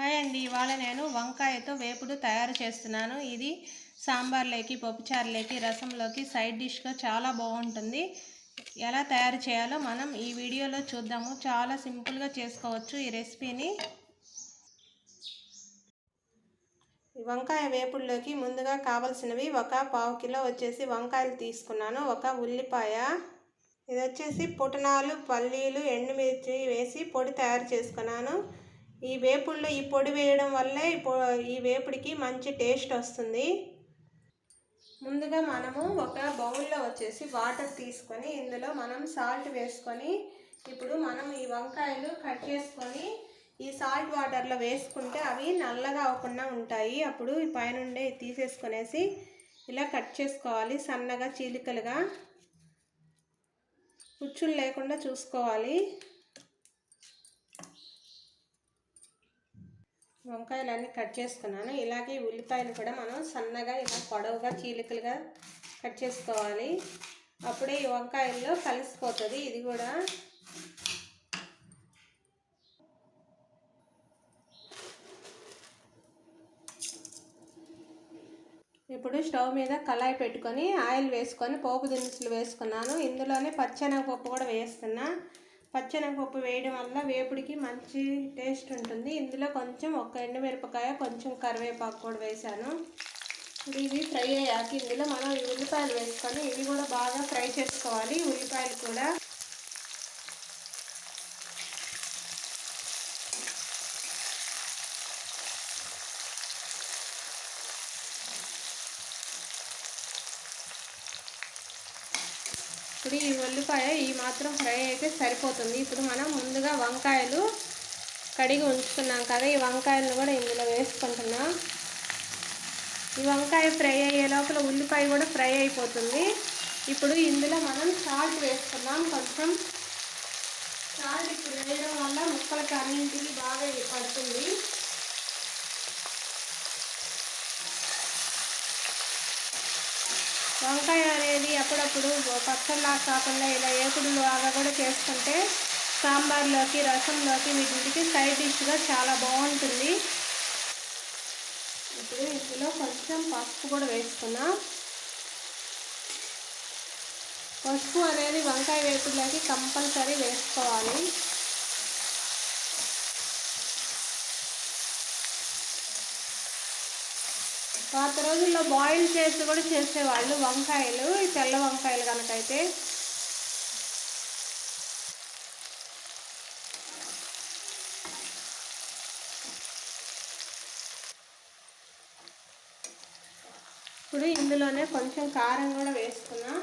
Hi అండి ఇవాళ నేను వంకాయతో వేపుడు తయారు చేస్తున్నాను. ఇది సాంబార్లోకి పప్పుచారులోకి రసంలోకి సైడ్ డిష్గా చాలా బాగుంటుంది. ఎలా తయారు చేయాలో మనం ఈ వీడియోలో చూద్దాము. చాలా సింపుల్గా చేసుకోవచ్చు ఈ రెసిపీని. ఈ వంకాయ వేపుడులోకి ముందుగా కావలసినవి ఒక పావు కిలో వచ్చేసి వంకాయలు తీసుకున్నాను. ఒక ఉల్లిపాయ ఇది వచ్చేసి పుట్నాలు పల్లీలు ఎండుమిర్చి వేసి పొడి తయారు చేసుకున్నాను. ఈ వేపుల్లో ఈ పొడి వేయడం వల్లే ఈ వేపుడికి మంచి టేస్ట్ వస్తుంది. ముందుగా మనము ఒక బౌల్లో వచ్చేసి వాటర్ తీసుకొని ఇందులో మనం సాల్ట్ వేసుకొని ఇప్పుడు మనం ఈ వంకాయలు కట్ చేసుకొని ఈ సాల్ట్ వాటర్లో వేసుకుంటే అవి నల్లగా అవ్వకుండా ఉంటాయి. అప్పుడు ఈ పైనుండే తీసేసుకొనేసి ఇలా కట్ చేసుకోవాలి సన్నగా చీలికలుగా. పుచ్చులు లేకుండా చూసుకోవాలి. వంకాయలన్నీ కట్ చేసుకున్నాను. ఇలాగే ఉల్లిపాయలు కూడా మనం సన్నగా ఇలా పొడవుగా చీలికలుగా కట్ చేసుకోవాలి. అప్పుడే ఈ వంకాయల్లో కలిసిపోతుంది. ఇది కూడా ఇప్పుడు స్టవ్ మీద కళాయి పెట్టుకొని ఆయిల్ వేసుకొని పోపు దినుసులు వేసుకున్నాను. ఇందులోనే పచ్చెనగపప్పు కూడా వేస్తున్నా. పచ్చనగపప్పు వేయడం వల్ల వేపుడికి మంచి టేస్ట్ ఉంటుంది. ఇందులో కొంచెం ఒక ఎండుమిరపకాయ కొంచెం కరివేపాకు కూడా వేసాను ఇవి ఫ్రై అయ్యాక ఇందులో మనం ఉల్లిపాయలు వేసుకొని ఇవి కూడా బాగా ఫ్రై చేసుకోవాలి. ఉల్లిపాయలు కూడా ఇప్పుడు ఈ ఉల్లిపాయ ఈ మాత్రం ఫ్రై అయితే సరిపోతుంది. ఇప్పుడు మనం ముందుగా వంకాయలు కడిగి ఉంచుకున్నాం కదా ఈ వంకాయలను కూడా ఇందులో వేసుకుంటున్నాం. ఈ వంకాయ ఫ్రై అయ్యే లోపల ఉల్లిపాయ కూడా ఫ్రై అయిపోతుంది. ఇప్పుడు ఇందులో మనం సాల్ట్ వేసుకున్నాం. కొంచెం సాల్ట్ ఇప్పుడు వేయడం వల్ల ముక్కలకి అన్నింటికి బాగా పడుతుంది. వంకాయ అనేది అప్పుడప్పుడు పచ్చళ్ళ కాకుండా ఇలా ఏపుడు లాగా కూడా చేసుకుంటే సాంబార్లోకి రసంలోకి వీటికి సైడ్ డిష్గా చాలా బాగుంటుంది. ఇప్పుడు ఇందులో కొంచెం పసుపు కూడా వేసుకున్నాం. పసుపు అనేది వంకాయ వేపుడులోకి కంపల్సరీ వేసుకోవాలి. పాత రోజుల్లో బాయిల్ చేసి కూడా చేసేవాళ్ళు వంకాయలు ఈ తెల్ల వంకాయలు కనుకైతే. ఇప్పుడు ఇందులోనే కొంచెం కారం కూడా వేసుకున్నా.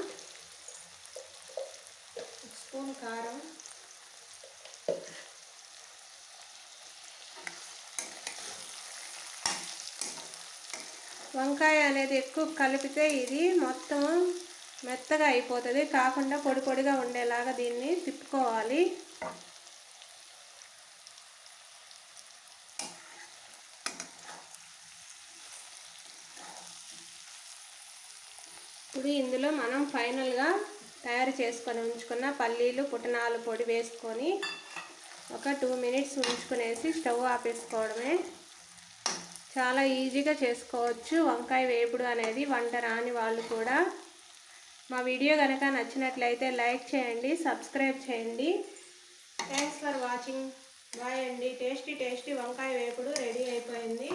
స్పూన్ కారం. వంకాయ అనేది ఎక్కువ కలిపితే ఇది మొత్తం మెత్తగా అయిపోతుంది. కాకుండా పొడి పొడిగా ఉండేలాగా దీన్ని తిప్పుకోవాలి. ఇప్పుడు ఇందులో మనం ఫైనల్గా తయారు చేసుకొని ఉంచుకున్న పల్లీలు పుట్నాలు పొడి వేసుకొని ఒక టూ మినిట్స్ ఉంచుకునేసి స్టవ్ ఆపేసుకోవడమే. చాలా ఈజీగా చేసుకోవచ్చు. వంకాయ వేపుడు అనేది వంట రాని వాళ్ళు కూడా. మా వీడియో కనుక నచ్చినట్లయితే లైక్ చేయండి సబ్స్క్రైబ్ చేయండి. థ్యాంక్స్ ఫర్ వాచింగ్ బాయ్ అండి. టేస్టీ టేస్టీ వంకాయ వేపుడు రెడీ అయిపోయింది.